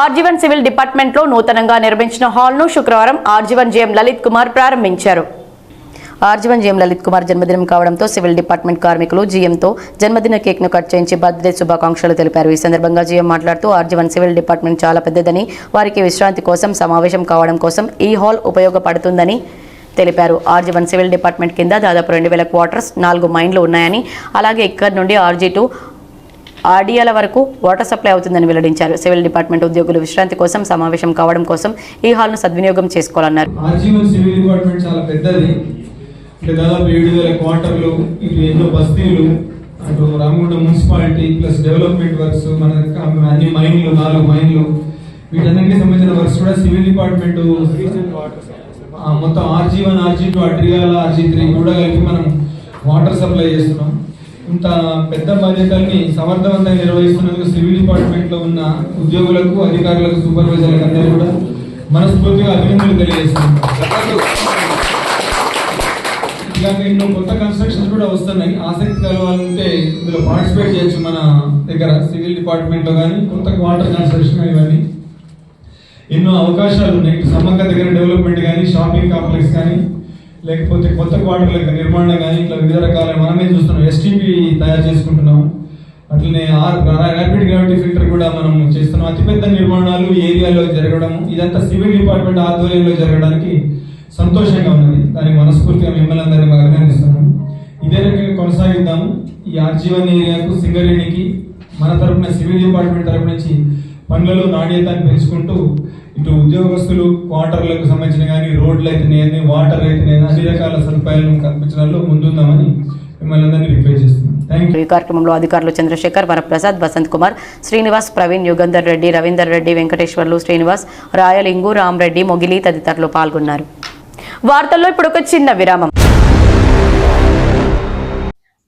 RG one civil డిపార్ట్మెంట్లో నూతనంగా నిర్మించిన హాల్ను శుక్రవారం ఆర్జీవన్ జేఎం లలిత్ కుమార్ ప్రారంభించారు. ఆర్జీవన్ జీఎం లలిత్ కుమార్ జన్మదినం కావడంతో సివిల్ డిపార్ట్మెంట్ కార్మికులు జీఎంతో జన్మదిన కేక్ను కట్ చేయించి బర్త్డే శుభాకాంక్షలు తెలిపారు. ఈ సందర్భంగా జీఎం మాట్లాడుతూ ఆర్జీవన్ సివిల్ డిపార్ట్మెంట్ చాలా పెద్దదని వారికి విశ్రాంతి కోసం సమావేశం కావడం కోసం ఈ హాల్ ఉపయోగపడుతుందని తెలిపారు. ఆర్జీవన్ సివిల్ డిపార్ట్మెంట్ కింద దాదాపు రెండు వేల క్వార్టర్స్ నాలుగు మైండ్లు ఉన్నాయని అలాగే ఇక్కడ నుండి ఆర్జీ టూ ఆర్డీఎల వరకు వాటర్ సప్లై అవుతుందని వెల్లడించారు. సివిల్ డిపార్ట్మెంట్ ఉద్యోగులు విశ్రాంతి కోసం సమావేశం కావడం కోసం ఈ హాల్ను సద్వినియోగం చేసుకోవాలన్నారు. సివిల్ డిపార్ట్మెంట్ చాలా పెద్దది. అంటే దాదాపు ఏడు వేల క్వార్టర్లు ఇటు ఎన్నో బస్తీలు అటు Ramagunda municipality plus development works మన అన్ని మైన్లు నాలుగు మైన్లు వీటన్నిటికి సంబంధించిన వర్క్స్ కూడా సివిల్ డిపార్ట్మెంట్ మొత్తం R G one R G two Adriyala R G three కూడా కలిపి మనం వాటర్ సప్లై చేస్తున్నాం. ఇంత పెద్ద బాధ్యతల్ని సమర్థవంతంగా నిర్వహిస్తున్నందుకు సివిల్ డిపార్ట్మెంట్లో ఉన్న ఉద్యోగులకు అధికారులకు సూపర్వైజర్లకు అందరూ కూడా మనస్ఫూర్తిగా అభినందనలు తెలియజేస్తున్నాం ఇలాగ ఎన్నో కొత్త కన్స్ట్రక్షన్స్ కూడా వస్తున్నాయి. ఆసక్తి కలవాలంటే ఇందులో పార్టిసిపేట్ చేయొచ్చు మన దగ్గర సివిల్ డిపార్ట్మెంట్లో కానీ కొత్త వాటర్ కన్స్ట్రక్షన్ ఇవన్నీ. ఎన్నో అవకాశాలు ఉన్నాయి. సమ్మక్క దగ్గర డెవలప్మెంట్ కానీ షాపింగ్ కాంప్లెక్స్ కానీ లేకపోతే కొత్త క్వార్టర్ల నిర్మాణం కానీ ఇట్లా వివిధ రకాల మనమే చూస్తున్నాం. ఎస్టీపీ తయారు చేసుకుంటున్నాం అట్లనే ఆర్ ర్యాపిడ్ గ్రావిటీ ఫిల్టర్ కూడా మనం చేస్తున్నాం. అతిపెద్ద నిర్మాణాలు ఏరియాలో జరగడం ఇదంతా సివిల్ డిపార్ట్మెంట్ ఆధ్వర్యంలో జరగడానికి సంతోషంగా ఉన్నది. దానికి మనస్ఫూర్తిగా మిమ్మల్ని అందరినీ అభినందిస్తున్నాను ఇదే రకంగా కొనసాగిద్దాము. ఈ ఆర్జీవన్ ఏరియాకు సింగరేణికి మన తరపున సివిల్ డిపార్ట్మెంట్ తరపు నుంచి పనులలో నాణ్యతను పెంచుకుంటూ ఇటు ఉద్యోగస్తులు క్వార్టర్లకు సంబంధించిన కానీ రోడ్లు అయితేనే వాటర్ అయితేనే అన్ని రకాల సదుపాయాలను కల్పించడంలో ముందుందామని మిమ్మల్ని అందరినీ రిక్వెస్ట్ చేస్తున్నాను థ్యాంక్ ఈ కార్యక్రమంలో అధికారులు చంద్రశేఖర్ వరప్రసాద్ వసంత్ కుమార్ శ్రీనివాస్ ప్రవీణ్ యుగంధర్ రెడ్డి రవీందర్ రెడ్డి వెంకటేశ్వర్లు శ్రీనివాస్ రాయలింగు రామరెడ్డి మొగిలి తదితరులు పాల్గొన్నారు. వార్తల్లో ఇప్పుడు ఒక చిన్న విరామం.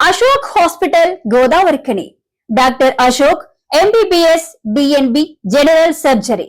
Ashok hospital Godavarikhani doctor Ashok M B B S D N B general surgery.